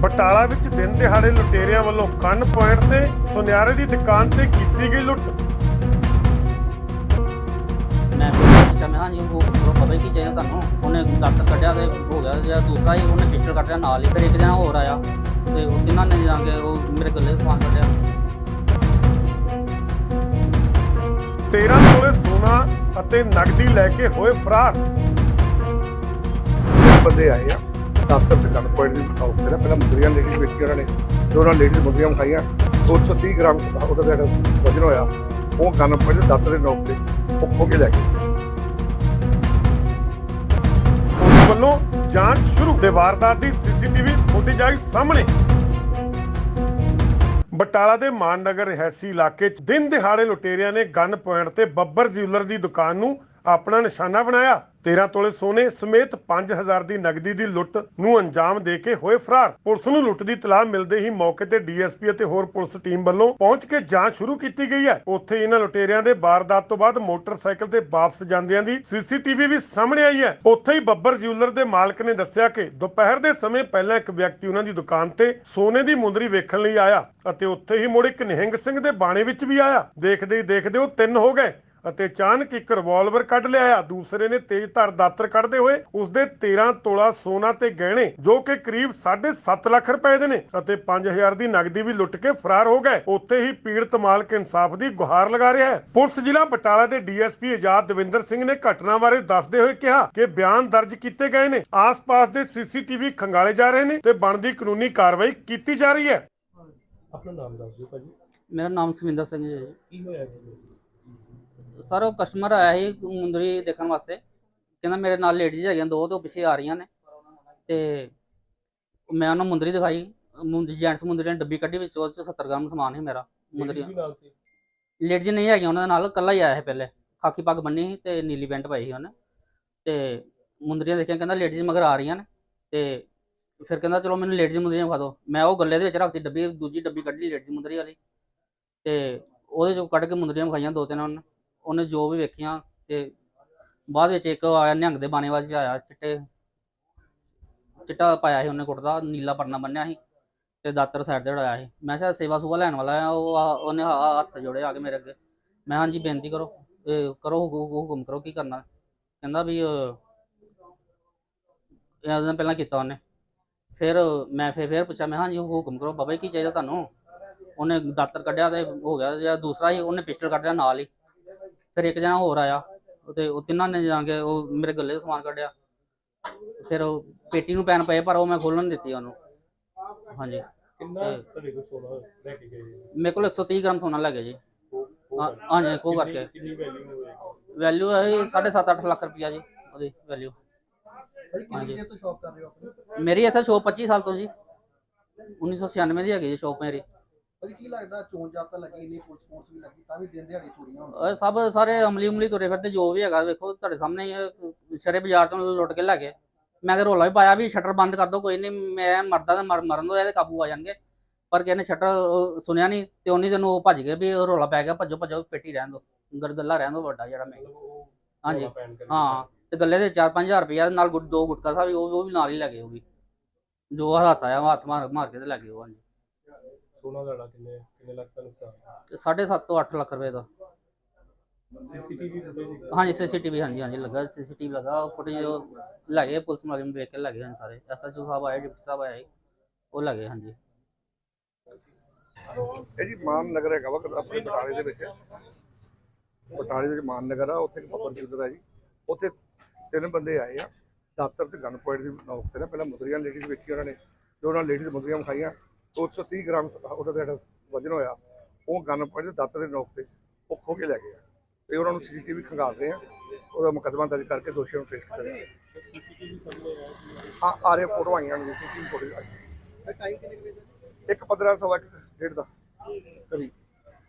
ਬਟਾਲਾ ਵਿੱਚ ਦਿਨ ਦਿਹਾੜੇ ਲੁਟੇਰਿਆਂ ਵੱਲੋਂ ਕੰਨ ਪੁਆਇੰਟ ਤੇ ਸੁਨਿਆਰੇ ਦੀ ਦੁਕਾਨ ਤੇ ਕੀਤੀ ਗਈ ਲੁੱਟ। ਮੈਂ ਪੁੱਛਿਆ ਮੈਂ ਹਾਂ ਜੀ ਉਹ ਉਹ ਪਤਾ ਕੀ ਚਾਹੀਦਾ ਤੁਹਾਨੂੰ? ਉਹਨੇ ਦਾਤਰ ਕੱਢਿਆ ਤੇ ਹੋ ਗਿਆ ਜਿਹੜਾ ਦੂਸਰਾ ਹੀ ਉਹਨੇ ਪਿਸਟਲ ਕੱਢਿਆ ਨਾਲ ਹੀ ਫਿਰ ਇੱਕ ਜਣਾ ਹੋਰ ਆਇਆ ਤੇ ਉਹ ਤਿੰਨਾਂ ਨੇ ਜਾ ਕੇ ਉਹ ਮੇਰੇ ਗੱਲੇ ਸਮਾਨ ਕੱਢਿਆ। 13 ਤੋਲੇ ਸੋਨਾ ਅਤੇ ਨਗਦੀ ਲੈ ਕੇ ਹੋਏ ਫਰਾਰ। ਬੰਦੇ ਆਏ ਆ। ਦਫ਼ਤਰ ਤੇ ਗਨ ਪੁਆਇੰਟ ਦੀ ਦੁਕਾਨ ਤੇ ਨਾ ਪਹਿਲਾਂ ਮੁੰਦਰੀਆਂ ਲੇਡੀਜ਼ ਵੇਚੀ ਉਹਨਾਂ ਨੇ, ਤੇ ਉਹਨਾਂ ਲੇਡੀਜ਼ ਮੁੰਦਰੀਆਂ ਖਾਈਆਂ 230 ਗ੍ਰਾਮ ਉਹਦਾ ਜਿਹੜਾ ਵਜਨ ਹੋਇਆ, ਉਹ ਗਨ ਪੁਆਇੰਟ ਦੇ ਦਫ਼ਤਰ ਦੇ ਨੋਕ ਤੇ ਉਹ ਖੋ ਕੇ ਲੈ ਗਏ। ਉਸ ਵੱਲੋਂ ਜਾਂਚ ਸ਼ੁਰੂ। ਤੇ ਵਾਰਦਾਤ ਦੀ ਸੀਸੀਟੀਵੀ ਫੁਟੇਜ ਆਈ ਸਾਹਮਣੇ। ਬਟਾਲਾ ਦੇ ਮਾਨਨਗਰ ਰਹਿਸੀ ਇਲਾਕੇ 'ਚ ਦਿਨ ਦਿਹਾੜੇ ਲੁਟੇਰਿਆਂ ਨੇ ਗਨ ਪੁਆਇੰਟ ਤੇ ਬੱਬਰ ਜਿਊਲਰ ਦੀ ਦੁਕਾਨ ਨੂੰ ਆਪਣਾ ਨਿਸ਼ਾਨਾ ਬਣਾਇਆ। 13 ਤੋਲੇ ਸੋਨੇ ਸਮੇਤ 5000 ਦੀ ਨਗਦੀ ਦੀ ਲੁੱਟ ਨੂੰ ਅੰਜਾਮ ਦੇ ਕੇ ਹੋਏ ਫਰਾਰ। ਪੁਲਿਸ ਨੂੰ ਲੁੱਟ ਦੀ ਤਲਾਹ ਮਿਲਦੇ ਹੀ ਮੌਕੇ ਤੇ ਡੀਐਸਪੀ ਅਤੇ ਹੋਰ ਪੁਲਿਸ ਟੀਮ ਵੱਲੋਂ ਪਹੁੰਚ ਕੇ ਜਾਂਚ ਸ਼ੁਰੂ ਕੀਤੀ ਗਈ ਹੈ। ਉੱਥੇ ਇਹਨਾਂ ਲੁਟੇਰਿਆਂ ਦੇ ਵਾਰਦਾਤ ਤੋਂ ਬਾਅਦ ਮੋਟਰਸਾਈਕਲ ਤੇ ਵਾਪਸ ਜਾਂਦਿਆਂ ਦੀ ਸੀਸੀਟੀਵੀ ਵੀ ਸਾਹਮਣੇ ਆਈ ਹੈ। ਉੱਥੇ ਹੀ ਬੱਬਰ ਜਿਊਲਰ ਦੇ ਮਾਲਕ ਨੇ ਦੱਸਿਆ ਕਿ ਦੁਪਹਿਰ ਦੇ ਸਮੇਂ ਪਹਿਲਾਂ ਇੱਕ ਵਿਅਕਤੀ ਉਹਨਾਂ ਦੀ ਦੁਕਾਨ ਤੇ ਸੋਨੇ ਦੀ ਮੁੰਦਰੀ ਵੇਖਣ ਲਈ ਆਇਆ ਅਤੇ ਉੱਥੇ ਹੀ ਮੁੜ ਇੱਕ ਨਿਹੰਗ ਸਿੰਘ ਦੇ ਬਾਣੇ ਵਿੱਚ ਵੀ ਆਇਆ। ਦੇਖਦੇ ਹੀ ਦੇਖਦੇ ਉਹ ਤਿੰਨ ਹੋ ਗਏ। ਅਤੇ ਅਚਾਨਕ ਇੱਕ ਰਿਵਾਲਵਰ ਕੱਢ ਲਿਆਇਆ। ਦੂਸਰੇ ਨੇ ਤੇਜ਼ ਧਾਰ ਦਾਤਰ ਕੱਢਦੇ ਹੋਏ ਉਸਦੇ 13 ਤੋਲਾ ਸੋਨਾ ਤੇ ਗਹਿਣੇ ਜੋ ਕਿ ਕਰੀਬ 7.5 ਲੱਖ ਰੁਪਏ ਦੇ ਨੇ ਅਤੇ 5000 ਦੀ ਨਗਦੀ ਵੀ ਲੁੱਟ ਕੇ ਫਰਾਰ ਹੋ ਗਏ। ਉੱਥੇ ਹੀ ਪੀੜਤ ਮਾਲਕ ਇਨਸਾਫ ਦੀ ਗੁਹਾਰ ਲਗਾ ਰਿਹਾ ਹੈ। ਪੁਲਿਸ ਜ਼ਿਲ੍ਹਾ ਬਟਾਲਾ ਦੇ ਡੀਐਸਪੀ ਆਜ਼ਾਦ ਦਵਿੰਦਰ ਸਿੰਘ ਨੇ ਘਟਨਾ ਬਾਰੇ ਦੱਸਦੇ ਹੋਏ ਕਿਹਾ ਕਿ ਬਿਆਨ ਦਰਜ ਕੀਤੇ ਗਏ ਨੇ। ਆਸ-ਪਾਸ ਦੇ ਸੀਸੀਟੀਵੀ ਖੰਗਾਲੇ ਜਾ ਰਹੇ ਨੇ ਤੇ ਬਣਦੀ ਕਾਨੂੰਨੀ ਕਾਰਵਾਈ ਕੀਤੀ ਜਾ ਰਹੀ ਹੈ। ਆਪਣਾ ਨਾਮ ਦੱਸ ਦਿਓ ਭਾਜੀ। ਮੇਰਾ ਨਾਮ ਸੁਮਿੰਦਰ ਸਿੰਘ ਜੀ। ਕੀ ਹੋਇਆ ਜੀ? ਸਰ, ਉਹ ਕਸਟਮਰ ਆਇਆ ਸੀ ਮੁੰਦਰੀ ਦੇਖਣ ਵਾਸਤੇ। ਕਹਿੰਦਾ ਮੇਰੇ ਨਾਲ ਲੇਡੀਜ਼ ਹੈਗੀਆਂ, ਦੋ ਤੋਂ ਪਿੱਛੇ ਆ ਰਹੀਆਂ ਨੇ। ਤੇ ਮੈਂ ਉਹਨੂੰ ਮੁੰਦਰੀ ਦਿਖਾਈ। ਮੁੰਦਰੀ ਜੈਂਟਸ ਮੁੰਦਰੀ ਨੇ ਡੱਬੀ ਕੱਢੀ ਵਿੱਚ ਉਹ 'ਚ 70 ਗ੍ਰਾਮ ਸਮਾਨ ਸੀ ਮੇਰਾ, ਮੁੰਦਰੀ ਲੇਡੀਜ਼ ਨਹੀਂ ਹੈਗੀਆਂ ਉਹਨਾਂ ਦੇ ਨਾਲ, ਇਕੱਲਾ ਹੀ ਆਇਆ ਸੀ ਪਹਿਲੇ। ਖਾਕੀ ਪੱਗ ਬੰਨੀ ਸੀ ਤੇ ਨੀਲੀ ਪੈਂਟ ਪਾਈ ਸੀ ਉਹਨੇ। ਤੇ ਮੁੰਦਰੀਆਂ ਦੇਖਿਆ, ਕਹਿੰਦਾ ਲੇਡੀਜ਼ ਮਗਰ ਆ ਰਹੀਆਂ ਨੇ। ਤੇ ਫਿਰ ਕਹਿੰਦਾ, ਚਲੋ ਮੈਨੂੰ ਲੇਡੀਜ਼ ਮੁੰਦਰੀਆਂ ਵਿਖਾ ਦਿਓ। ਮੈਂ ਉਹ ਗੱਲੇ ਦੇ ਵਿੱਚ ਰੱਖਤੀ ਡੱਬੀ, ਦੂਜੀ ਡੱਬੀ ਕੱਢ ਲਈ ਲੇਡੀਜ਼ ਮੁੰਦਰੀ ਵਾਲੀ। ਤੇ ਉਹਦੇ ਚੋਂ ਕੱਢ ਕੇ ਮੁੰਦਰੀਆਂ ਵਿਖਾਈਆਂ ਦੋ ਤਿੰਨ ਉਹਨੇ। ਉਹਨੇ ਜੋ ਵੀ ਵੇਖੀਆਂ ਤੇ ਬਾਅਦ ਵਿੱਚ ਇੱਕ ਆਇਆ ਨਿਹੰਗ ਦੇ ਬਾਣੇਵਾਲ ਚ ਆਇਆ ਚਿੱਟੇ ਚਿੱਟਾ ਪਾਇਆ ਸੀ ਉਹਨੇ ਕੁੜਤਾ ਨੀਲਾ ਪਰਨਾ ਬੰਨਿਆ ਸੀ ਤੇ ਦਾਤਰ ਸਾਈਡ ਤੇ ਉਡਾਇਆ ਸੀ। ਮੈਂ ਕਿਹਾ ਸੇਵਾ ਸੁਵਾ ਲੈਣ ਵਾਲਾ ਆ ਉਹ ਆ- ਉਹਨੇ ਆ- ਹੱਥ ਜੋੜੇ ਆ ਕੇ ਮੇਰੇ ਅੱਗੇ। ਮੈਂ ਹਾਂਜੀ ਬੇਨਤੀ ਕਰੋ ਇਹ ਕਰੋ ਹੁਕਮ ਹੁਕਮ ਕਰੋ ਕੀ ਕਰਨਾ। ਕਹਿੰਦਾ ਵੀ ਅਹ, ਇਹ ਉਹਨੇ ਪਹਿਲਾਂ ਕੀਤਾ ਉਹਨੇ। ਫਿਰ ਮੈਂ ਫਿਰ ਫਿਰ ਪੁੱਛਿਆ ਮੈਂ ਹਾਂਜੀ ਹੁਕਮ ਕਰੋ ਬਾਬਾ ਜੀ ਕੀ ਚਾਹੀਦਾ ਤੁਹਾਨੂੰ? ਉਹਨੇ ਦਾਤਰ ਕੱਢਿਆ ਤੇ ਹੋ ਗਿਆ ਜਿਹੜਾ ਦੂਸਰਾ ਹੀ ਉਹਨੇ ਪਿਸਟਲ ਕੱਢਿਆ ਨਾਲ ਹੀ। ਫਿਰ ਇੱਕ ਜਣਾ ਹੋਰ ਆਇਆ ਤੇ ਉਹ ਤਿੰਨਾਂ ਨੇ ਜਾ ਕੇ ਉਹ ਮੇਰੇ ਗੱਲੇ 'ਚ ਸਮਾਨ ਕੱਢਿਆ। ਫਿਰ ਉਹ ਪੇਟੀ ਨੂੰ ਪੈਨ ਪਏ ਪਰ ਉਹ ਮੈਂ ਖੋਲਣ ਨਹੀਂ ਦਿੱਤੀ ਉਹਨੂੰ। ਹਾਂਜੀ ਕਿੰਨਾ ਤੁਹਾਡੇ ਕੋਲ ਸੋਨਾ ਲੈ ਕੇ ਗਏ ਜੀ? ਮੇਰੇ ਕੋਲ 130 ਗ੍ਰਾਮ ਸੋਨਾ ਜੀ। ਉਹ ਹਾਂ- ਕਰਕੇ। ਹਾਂਜੀ ਕੋ ਕਰਕੇ। ਕਿੰਨੀ ਵੈਲਿਊ ਵੈਲਿਊ ਹੈ? 7.5 8 ਲੱਖ ਰੁਪਇਆ ਜੀ ਉਹਦੀ ਵੈਲਿਊ ਭਾਈ ਕਿੰਨੀ ਹਾਂਜੀ। ਦੇਰ ਤੋਂ ਸ਼ੌਪ ਕਰ ਰਹੇ ਹੋ ਆਪਣੀ? ਮੇਰੀ ਇੱਥੇ ਸ਼ੋਪ 25 ਸਾਲ ਤੋਂ ਜੀ। 1996 ਦੀ ਹੈਗੀ ਜੀ ਸ਼ੋਪ ਮੇਰੀ। ਭਾਈ ਕੀ ਲੱਗਦਾ ਚੋਣ ਜਾਤਾ ਲੱਗੀ ਇੰਨੀ ਪੁਲਿਸ ਫੋਰਸ ਵੀ ਲੱਗੀ ਤਾਂ ਵੀ ਦਿਨ ਦਿਹਾੜੀ ਚੋਰੀਆਂ ਇਹ ਹੁੰਦੀਆਂ ਸਭ ਸਾਰੇ ਅਮਲੀ ਉਮਲੀ ਤੁਰੇ ਫਿਰਦੇ ਜੋ ਵੀ ਹੈਗਾ ਵੇਖੋ ਤੁਹਾਡੇ ਸਾਹਮਣੇ ਹੀ ਸ਼ਰੇ ਬਾਜ਼ਾਰ ਤੋਂ ਲੁੱਟ ਕੇ ਲੈ ਗਏ। ਮੈਂ ਤੇ ਰੋਲਾ ਵੀ ਪਾਇਆ ਵੀ ਸ਼ਟਰ ਬੰਦ ਕਰ ਦੋ ਕੋਈ ਨਹੀਂ ਮੈਂ ਮਰਦਾ ਤਾਂ ਮਰ- ਮਰਨ ਦੋ ਇਹਦੇ ਕਾਬੂ ਆ ਜਾਣਗੇ। ਪਰ ਕਿਸੇ ਨੇ ਸ਼ਟਰ ਸੁਣਿਆ ਨਹੀਂ ਤੇ ਉਹਨੀ ਦਿਨ ਉਹ ਭੱਜ ਗਏ ਵੀ ਉਹ ਰੋਲਾ ਪੈ ਗਿਆ ਭੱਜੋ ਭੱਜੋ ਪੇਟੀ ਰਹਿਣ ਦੋ। ਗਰਦੱਲਾ ਰਹਿਣ ਦੋ ਵੱਡਾ ਜਿਹੜਾ ਮੈਂ। ਹਾਂਜੀ। ਹਾਂ ਤੇ ਗੱਲੇ ਦੇ 4-5000 ਰੁਪਇਆ ਨਾਲ ਗੁੱਟ ਦੋ ਗੁਟਕਾ ਸਾਹਿਬ ਉਹ ਉਹ ਵੀ ਨਾਲ ਹੀ ਲੱਗੇ ਉਹ ਵੀ। ਜੋ ਹੱਥ ਆਇਆ ਹੱਥ ਮਾਰ ਮਾਰ ਕੇ ਤੇ ਲੱਗੇ ਉਹ ਹਾਂਜੀ। ਸੋਨਾ ਦਾ ਕਿੰਨੇ ਕਿੰਨੇ ਲੱਖ ਦਾ ਨੁਕਸਾਨ? ਤੇ 7.5 ਤੋਂ 8 ਲੱਖ ਰੁਪਏ ਦਾ। ਸੀਸੀਟੀਵੀ ਫੁਟੇਜ ਹਾਂਜੀ ਸੀਸੀਟੀਵੀ ਹਾਂਜੀ ਹਾਂਜੀ ਲੱਗਾ ਸੀਸੀਟੀਵੀ ਲੱਗਾ। ਫੁਟੇਜ ਲੱਗੇ ਪੁਲਿਸ ਮੁਲਾਜ਼ਮ ਵੇਖ ਕੇ ਲੱਗੇ ਹਨ ਸਾਰੇ। ਐਸਐਚਓ ਸਾਹਿਬ ਆਏ ਡਿਪਟੀ ਸਾਹਿਬ ਆਏ ਉਹ ਲੱਗੇ ਹਾਂਜੀ। ਇਹ ਜੀ ਮਾਨ ਨਗਰ ਹੈਗਾ ਵਾ ਆਪਣੇ ਬਟਾਲੇ ਦੇ ਵਿੱਚ। ਬਟਾਲੇ ਦੇ ਵਿੱਚ ਮਾਨ ਨਗਰ ਆ ਉੱਥੇ ਇੱਕ ਬੱਬਰ ਜਿਊਲਰ ਆ ਜੀ। ਉੱਥੇ ਤਿੰਨ ਬੰਦੇ ਆਏ ਆ ਦਫ਼ਤਰ ਤੇ ਗਨ ਪੁਆਇੰਟ ਦੀ ਨੌਕ ਤੇ ਨਾ ਪਹਿਲਾਂ ਮੁੰਦਰੀਆਂ ਲੇਡੀਜ਼ ਵੇਖੀ ਉਹਨਾਂ ਨੇ ਤੇ ਉਹਨਾਂ ਲੇਡੀਜ਼ ਮੁੰਦਰੀਆਂ ਖਾਈਆਂ 230 ਗ੍ਰਾਮ ਉਹਦਾ ਜਿਹੜਾ ਵਜਨ ਹੋਇਆ, ਉਹ ਗਨ ਪੁਆਇੰਟ ਦੇ ਦੇ ਨੌਕ ਤੇ ਉਹ ਖੋ ਕੇ ਲੈ ਗਏ ਆ। ਤੇ ਉਹਨਾਂ ਨੂੰ ਸੀਸੀਟੀਵੀ ਖੰਗਾਲ ਰਹੇ ਆ, ਉਹਦਾ ਮੁਕੱਦਮਾ ਦਰਜ ਕਰਕੇ ਦੋਸ਼ੀਆਂ ਨੂੰ ਪੇਸ਼ ਕੀਤਾ ਜਾਏਗਾ ਸੀਸੀਟੀਵੀ ਸਾਹਮਣੇ ਆਇਆ ਆ ਰਹੇ ਫੋਟੋ ਆਈਆਂ ਨੇ ਸੀਸੀਟੀਵੀ ਫੋਟੋ ਆਈ। ਟਾਈਮ ਕਿੰਨੇ ਵਜੇ ਇੱਕ 15 ਸਵਾ ਇੱਕ ਡੇਢ ਦਾ ਕਰੀਬ।